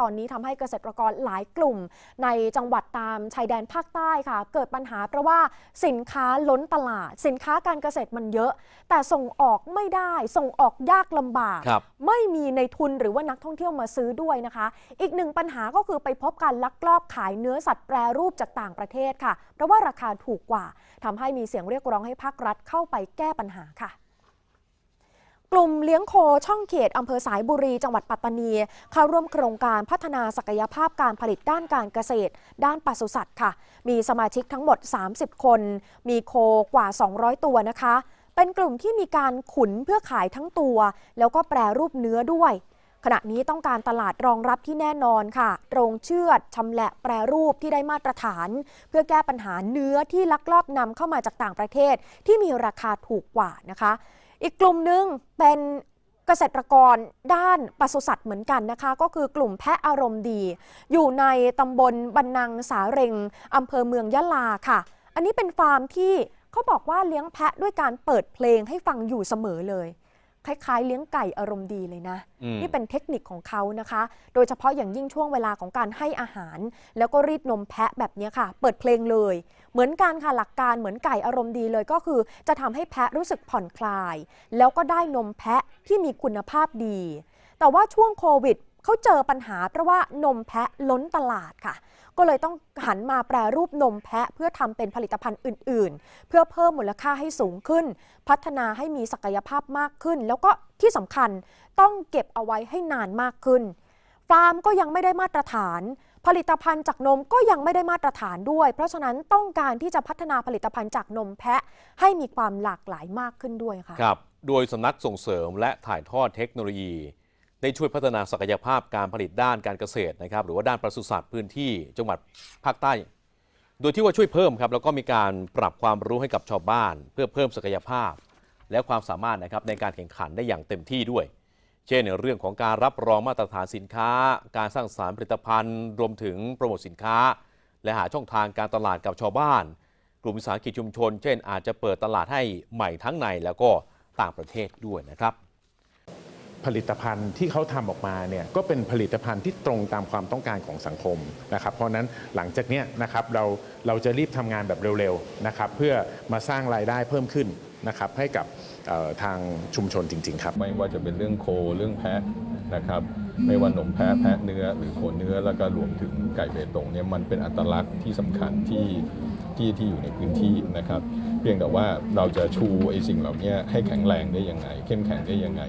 ตอนนี้ทำให้เกษตรกรหลายกลุ่ม ในจังหวัดตามชายแดนภาคใต้ค่ะ เกิดปัญหาเพราะว่าสินค้าล้นตลาด สินค้าการเกษตรมันเยอะ แต่ส่งออกไม่ได้ส่งออกยากลำบากครับไม่มีในทุนหรือว่านักท่องเที่ยวมาซื้อด้วยนะคะ อีกหนึ่งปัญหาก็คือไปพบการลักลอบขายเนื้อสัตว์แปรรูปจากต่างประเทศค่ะ เพราะว่าราคาถูกกว่าทำให้มีเสียงเรียกร้องให้ภาครัฐเข้าไปแก้ปัญหาค่ะก ลุ่มเลี้ยงโคช่องเขตอำเภอสายบุรีจังหวัดปัตตานี เข้าร่วมโครงการพัฒนาศักยภาพการผลิตด้านการเกษตร ด้านปศุสัตว์ค่ะ มีสมาชิกทั้งหมด 30 คน มีโคกว่า 200 ตัวนะคะ เป็นกลุ่มที่มีการขุนเพื่อขายทั้งตัว แล้วก็แปรรูปเนื้อด้วย ขณะนี้ต้องการตลาดรองรับที่แน่นอนค่ะ โรงเชือดชำแหละแปรรูปที่ได้มาตรฐาน เพื่อแก้ปัญหาเนื้อที่ลักลอบนำเข้ามาจากต่างประเทศ ที่มีราคาถูกกว่านะคะ อีกกลุ่มหนึ่งเป็นเกษตรกรด้านปศุสัตว์เหมือนกันนะคะ ก็คือกลุ่มแพะอารมณ์ดี อยู่ในตำบลบันนังสาเร็งอำเภอเมืองยะลาค่ะ อันนี้เป็นฟาร์มที่เขาบอกว่าเลี้ยงแพะด้วยการเปิดเพลงให้ฟังอยู่เสมอเลย คล้ายๆ เลี้ยงไก่อารมณ์ดีเลยนะอืมนี่เป็นเทคนิคของเขานะคะ โดยเฉพาะอย่างยิ่งช่วงเวลาของการให้อาหาร แล้วก็รีดนมแพะแบบนี้ค่ะ เปิดเพลงเลย เหมือนกันค่ะหลักการเหมือนไก่อารมณ์ดีเลยก็คือ จะทำให้แพะรู้สึกผ่อนคลาย แล้วก็ได้นมแพะที่มีคุณภาพดี แต่ว่าช่วงโควิด เขาเจอปัญหาเพราะว่านมแพะล้นตลาดค่ะ ก็เลยต้องหันมาแปรรูปนมแพะเพื่อทำเป็นผลิตภัณฑ์อื่น ๆ เพื่อเพิ่มมูลค่าให้สูงขึ้น พัฒนาให้มีศักยภาพมากขึ้น แล้วก็ที่สำคัญต้องเก็บเอาไว้ให้นานมากขึ้น ฟาร์มก็ยังไม่ได้มาตรฐาน ผลิตภัณฑ์จากนมก็ยังไม่ได้มาตรฐานด้วย เพราะฉะนั้นต้องการที่จะพัฒนาผลิตภัณฑ์จากนมแพะให้มีความหลากหลายมากขึ้นด้วยค่ะครับ โดยสำนักส่งเสริมและถ่ายทอดเทคโนโลยี ได้ช่วยพัฒนาศักยภาพการผลิตด้านการเกษตรนะครับ หรือว่าด้านปศุสัตว์พื้นที่จังหวัดภาคใต้ โดยที่ว่าช่วยเพิ่มครับแล้วก็มีการปรับความรู้ให้กับชาวบ้าน เพื่อเพิ่มศักยภาพ และความสามารถนะครับในการแข่งขันได้อย่างเต็มที่ด้วย เช่นเรื่องของการรับรองมาตรฐานสินค้า การสร้างสารรค์ผลิตภัณฑ์ รวมถึงโปรโมทสินค้า และหาช่องทางการตลาดกับชาวบ้าน กลุ่มวิสาหกิจชุมชน เช่น อาจจะเปิดตลาดให้ใหม่ทั้งในแล้วก็ต่างประเทศด้วยนะครับ ผลิตภัณฑ์ที่เขาทำออกมาเนี่ยก็เป็นผลิตภัณฑ์ที่ตรงตามความต้องการของสังคมนะครับเพราะนั้นหลังจากนี้นะครับเราเราจะรีบทำงานแบบเร็วๆนะครับเพื่อมาสร้างรายได้เพิ่มขึ้นนะครับให้กับทางชุมชนจริง ๆ ครับ ไม่ว่าจะเป็นเรื่องโคเรื่องแพะนะครับไม่ว่านมแพะแพะเนื้อหรือโคเนื้อแล้วก็รวมถึงไก่เบตงเนี่ยมันเป็นอัตลักษณ์ที่สำคัญที่ที่ที่อยู่ในพื้นที่นะครับ เพียงแต่ว่าเราจะชูไอ้สิ่งเหล่านี้ให้แข็งแรงได้ยังไง เข้มแข็งได้ยังไง